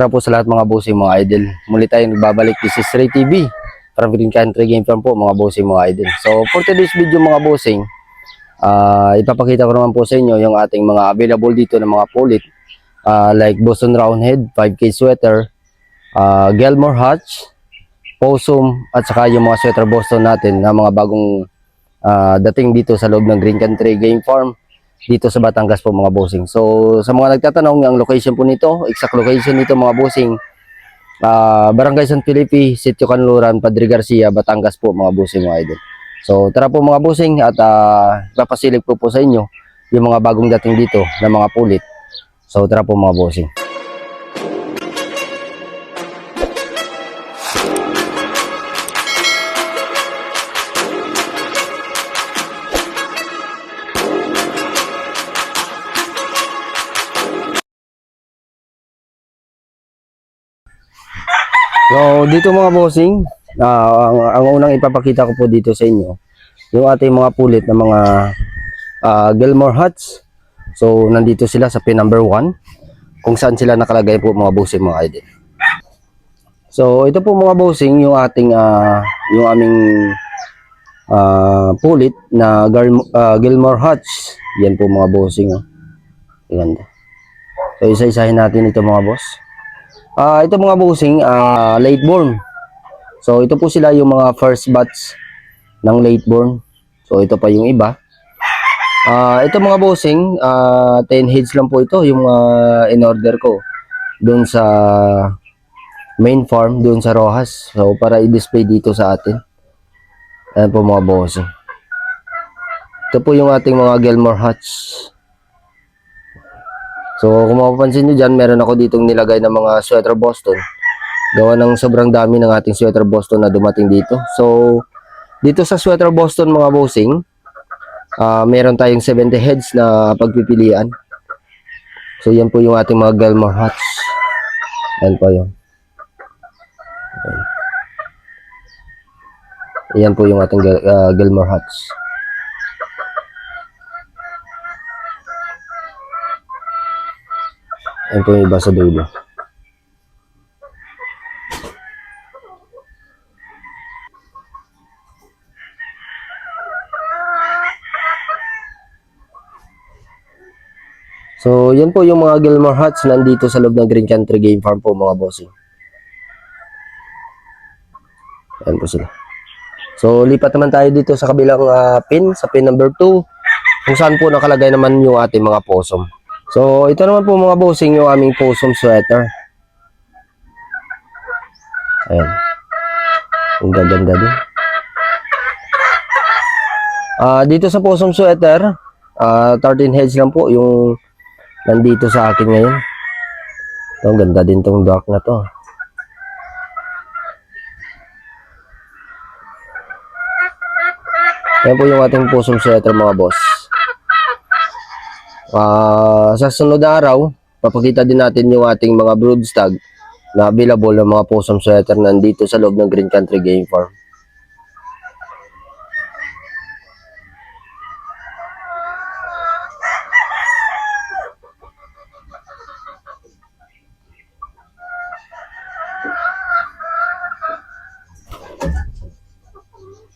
Para po sa lahat mga bossing mga idol. Muli tayo nagbabalik. This is Ray TV. Green Country Game Farm po mga bossing mga idol. So for today's video mga bossing, ah ipapakita ko naman po sa inyo yung ating mga available dito ng mga pulit. Ah, like Boston Roundhead, 5K sweater, ah Gelmore Hatch, Possum, at saka yung mga sweater Boston natin na mga bagong ah, dating dito sa loob ng Green Country Game Farm dito sa Batangas po mga bossing. So sa mga nagtatanong ang location po nito, exact location nito mga bossing, ah, Barangay San Felipe, Sitio Canluran, Padre Garcia, Batangas po mga bossing mga idol. So tara po mga bossing at uh, papasilip ko po sa inyo yung mga bagong dating dito na mga pulit. So tara po mga bossing. So, dito mga bossing, ah, ang, ang unang ipapakita ko po dito sa inyo, yung ating mga pulit na mga ah, Gilmore Huts. So, nandito sila sa pin number 1, kung saan sila nakalagay po mga bossing mga idol. So, ito po mga bossing, yung ating, ah, yung aming ah, pulit na ah, Gilmore Huts. Yan po mga bossing. Oh. So, isa-isahin natin ito mga boss. Ah, ito mga bossing, ah, late born. So ito po sila yung mga first batch ng late born. So ito pa yung iba. Ah, ito mga bossing, ah 10 heads lang po ito yung ah, in order ko doon sa main farm doon sa Rojas. So para i-display dito sa atin. Ayan po mga bossing. Ito po yung ating mga Gilmore Hutch. So, kung mapapansin nyo dyan, meron ako ditong nilagay ng mga sweater Boston. Gawa ng sobrang dami ng ating sweater Boston na dumating dito. So, dito sa sweater Boston mga bossing, ah meron tayong 70 heads na pagpipilian. So, yan po yung ating mga Gelmar hats. Yan po yun. Yan po yung ating Gel- ah, Gelmar hats. Yan po yung iba sa dulo. So, yan po yung mga Gilmore Huts nandito sa loob ng Green Country Game Farm po mga bossing. Yan po sila. So, lipat naman tayo dito sa kabilang ah, pin, sa pin number 2, kung saan po nakalagay naman yung ating mga possum. So, ito naman po mga bossing yung aming possum sweater. Ayan. Ang gaganda din. Ah, dito sa possum sweater, ah 13 heads lang po yung nandito sa akin ngayon. Ito, ang ganda din tong dark na to. Yan po yung ating possum sweater mga boss. Ah, sa sunod na araw, papakita din natin yung ating mga broodstag na available ng mga possum sweater nandito sa loob ng Green Country Game Farm.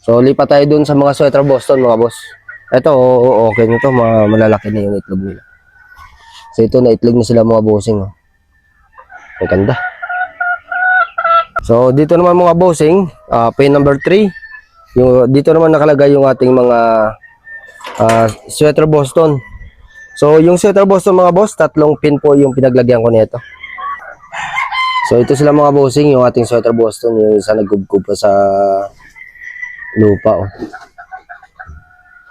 So, lipat tayo dun sa mga sweater Boston, mga boss. Ito, okay nito, ma malalaki na yung itlog nila. So, ito na itlog na sila mga bossing. Oh. Ang ganda. So, dito naman mga bossing, ah pin number 3. Yung, dito naman nakalagay yung ating mga ah, sweater Boston. So, yung sweater Boston mga boss, tatlong pin po yung pinaglagyan ko nito. So, ito sila mga bossing, yung ating sweater Boston, yung isa nagkubkub pa sa lupa oh.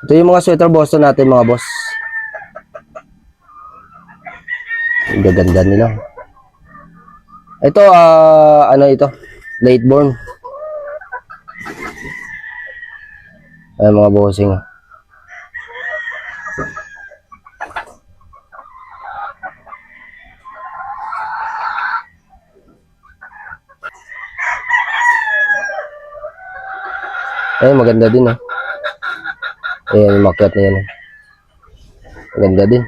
Ito yung mga sweater Boston natin mga boss. Ang gaganda nila. Ito ah ano ito? Late born. Ay mga bossing. Ay maganda din ah. Ayan, yung makyat na yan. Maganda din.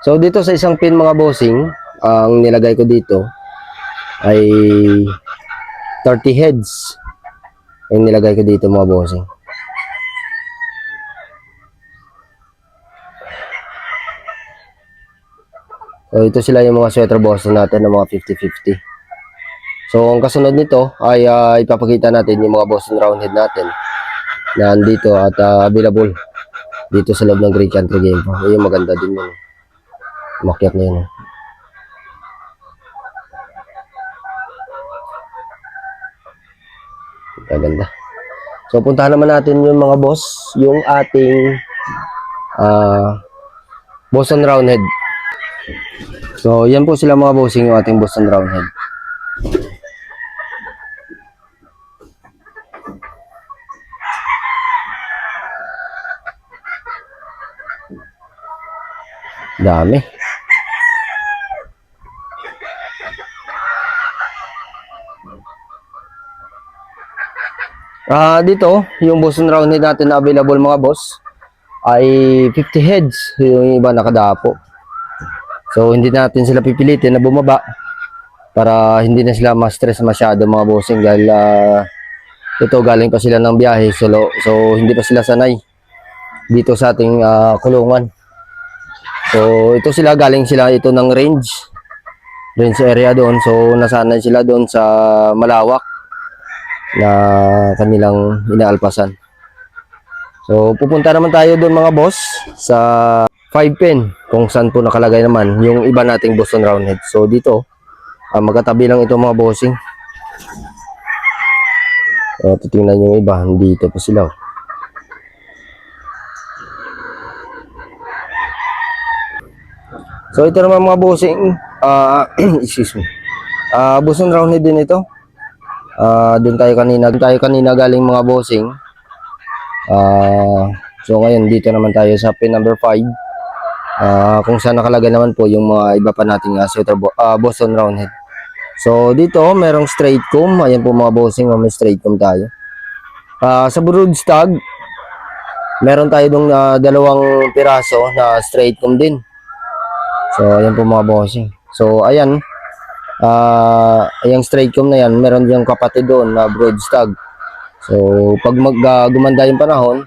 So dito sa isang pin mga bossing, ang nilagay ko dito ay 30 heads. Yung nilagay ko dito mga bossing. So ito sila yung mga sweater boss natin ng mga 50-50. So ang kasunod nito ay ah, ipapakita natin yung mga Boston Roundhead natin na andito at ah, available dito sa loob ng Great Country Game. Yung maganda din yun. Makyat na yun. Maganda. So puntahan naman natin yung mga boss, yung ating ah Boston Roundhead. So yan po sila mga bossing yung ating Boston Roundhead. Dami. Ah, dito, yung Boston Roundhead natin na available mga boss ay 50 heads, yung iba nakadapo. So hindi natin sila pipilitin na bumaba para hindi na sila ma-stress masyado mga bossing dahil ah, ito galing pa sila ng biyahe so, so hindi pa sila sanay dito sa ating ah, kulungan. So ito sila galing sila ito ng range range area doon so nasanay sila doon sa malawak na kanilang inaalpasan. So pupunta naman tayo doon mga boss sa 5 pin kung saan po nakalagay naman yung iba nating Boston Roundhead. So dito ah, magkatabi lang ito mga bossing. So titingnan yung iba, dito pa sila. oh. So ito naman mga bossing, ah excuse me. Ah Boston Roundhead din ito. Ah doon tayo kanina, doon tayo kanina galing mga bossing. Ah so ngayon dito naman tayo sa pin number 5. Ah kung saan nakalagay naman po yung mga iba pa nating uh, sweater bo- ah, Boston Roundhead. So dito merong straight comb, ayan po mga bossing, oh, may straight comb tayo. Ah sa Broodstag, meron tayo dong ah, dalawang piraso na straight comb din. So, ayan po mga bossing. So, ayan. Ah, yung straight comb na yan, meron yung kapatid doon na broad stag. So, pag mag gumanda yung panahon,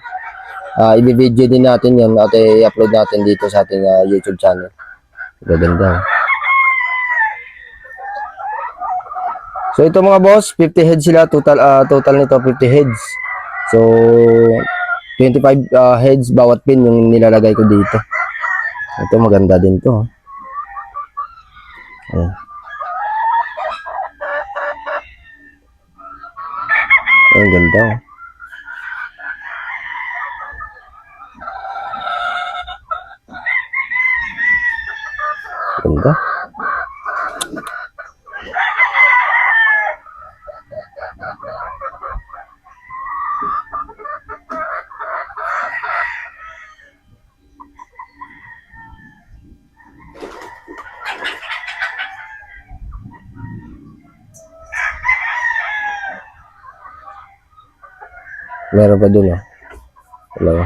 ah i-video din natin yun at i-upload natin dito sa ating ah, YouTube channel. Gaganda. So, ito mga boss, 50 heads sila. Total, ah, total nito 50 heads. So, 25 ah, heads bawat pin yung nilalagay ko dito. Ito maganda din to. Oh. Ayan. Ang ganda. oh. Meron pa dun ah. Dalawa.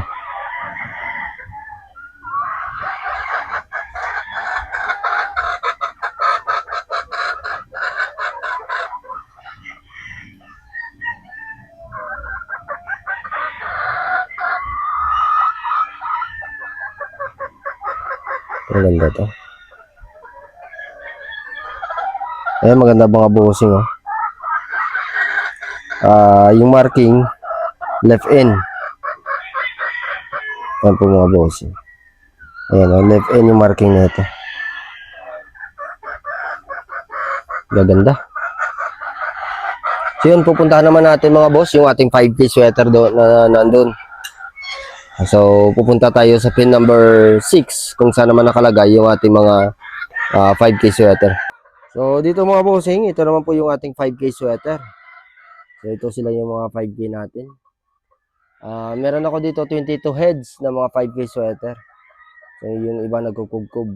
Ang ganda to. Ayan, maganda mga bossing oh. Ah, yung marking left end. Ayan po mga bossing. Ayan, oh, left end yung marking na ito. Gaganda. So yun, pupuntahan naman natin mga boss, yung ating 5K sweater doon na nandun. So, pupunta tayo sa pin number 6 kung saan naman nakalagay yung ating mga ah, 5K sweater. So, dito mga bossing, ito naman po yung ating 5K sweater. So, ito sila yung mga 5K natin. Uh, meron ako dito 22 heads na mga 5K sweater. So, yung iba nagkukubkub.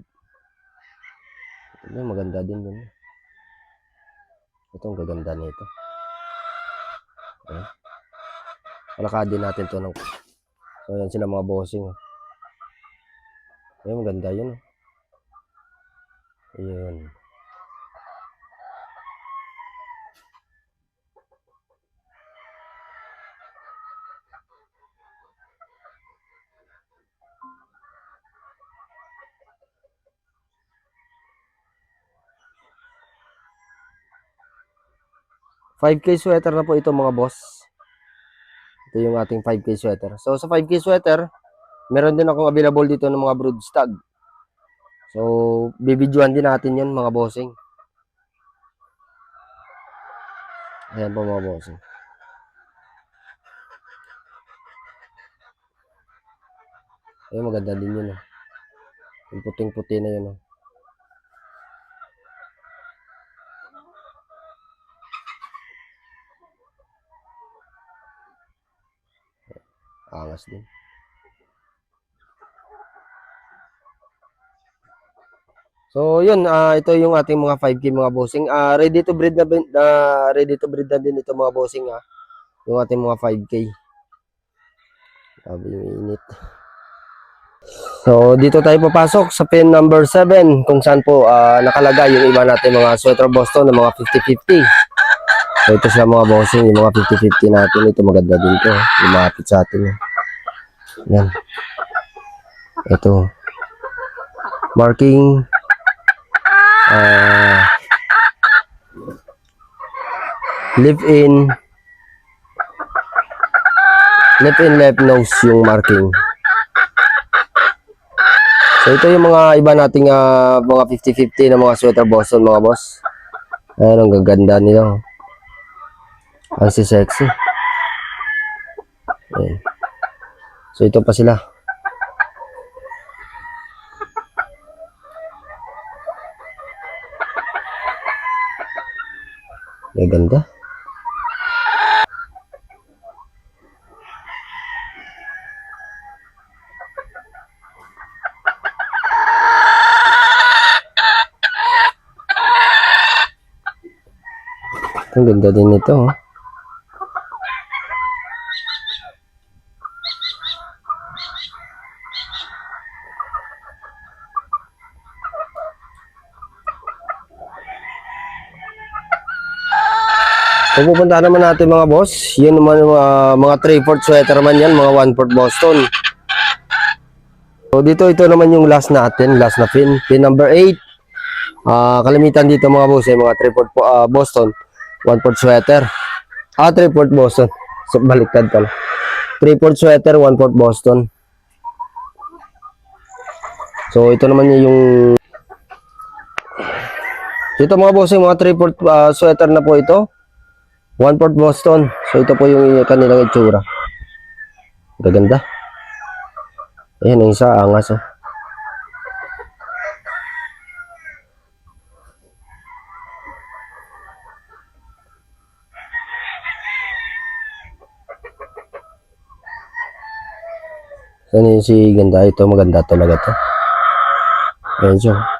Ito, maganda din dun. Ito, ang gaganda nito. Okay. Palakadin natin to ng... So, yan sila mga bossing. Oh. Ayan, maganda yun. Ayan. 5K sweater na po ito mga boss. Ito yung ating 5K sweater. So sa 5K sweater, meron din akong available dito ng mga brood stag. So bibidyoan din natin yun mga bossing. Ayan po mga bossing. Ayun maganda din yun. Oh. Yung puting-puti na yun. Oh. Angas din. So, yun, ah ito yung ating mga 5K mga bossing. Ah ready to breed na ah, ready to breed na din ito mga bossing ah. Yung ating mga 5K. Sabi yung init. So, dito tayo papasok sa pin number 7 kung saan po ah, nakalagay yung iba natin mga sweater Boston ng mga 50-50. So, ito siya mga bossing, yung mga 50-50 natin. Ito maganda din to. Lumapit sa atin. Yan. Ito. Marking ah live in left in left nose yung marking so ito yung mga iba nating ah, mga 50-50 na mga sweater Boston mga boss ayan ang gaganda nila oh. Ang si sexy ayan. so ito pa sila gaganda Ang ganda din nito. Oh. Pupunta naman natin mga boss, yun naman uh, mga 3-4 sweater man yan, mga 1-4 Boston. So dito ito naman yung last natin, last na pin, pin number 8. Ah, kalimitan dito mga boss, ay mga 3-4 po- ah, Boston, 1-4 sweater. Ah, 3-4 Boston. So baliktad pala. 3-4 sweater, 1-4 Boston. So ito naman yung ito mga boss, yung mga 3-4 ah, sweater na po ito. 1-4 Boston. So ito po yung kanilang itsura. Gaganda. Ayan, yung isa, angas oh. Ano yung si ganda? Ito maganda talaga to. Ayan siya.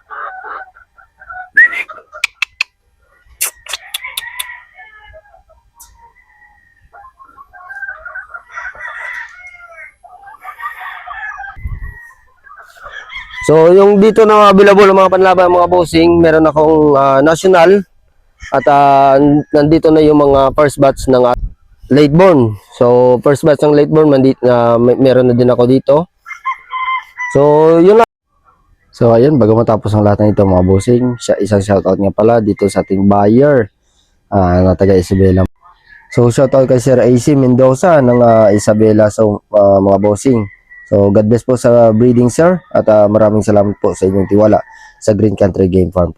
So, yung dito na available mga panlaban, mga bossing, meron akong ah, national at ah, nandito na yung mga first batch ng ah, late born. So, first batch ng late born, mandi, na may- meron na din ako dito. So, yun lang. So, ayun, bago matapos ang lahat ng ito, mga bossing, isang shoutout nga pala dito sa ating buyer ah, na taga Isabela. So, shoutout kay Sir AC Mendoza ng ah, Isabela sa ah, mga bossing. So, God bless po sa breeding, sir. At ah, maraming salamat po sa inyong tiwala sa Green Country Game Farm.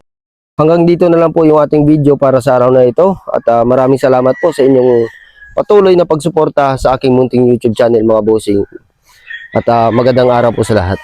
Hanggang dito na lang po yung ating video para sa araw na ito. At ah, maraming salamat po sa inyong patuloy na pagsuporta sa aking munting YouTube channel, mga bossing. At ah, magandang araw po sa lahat.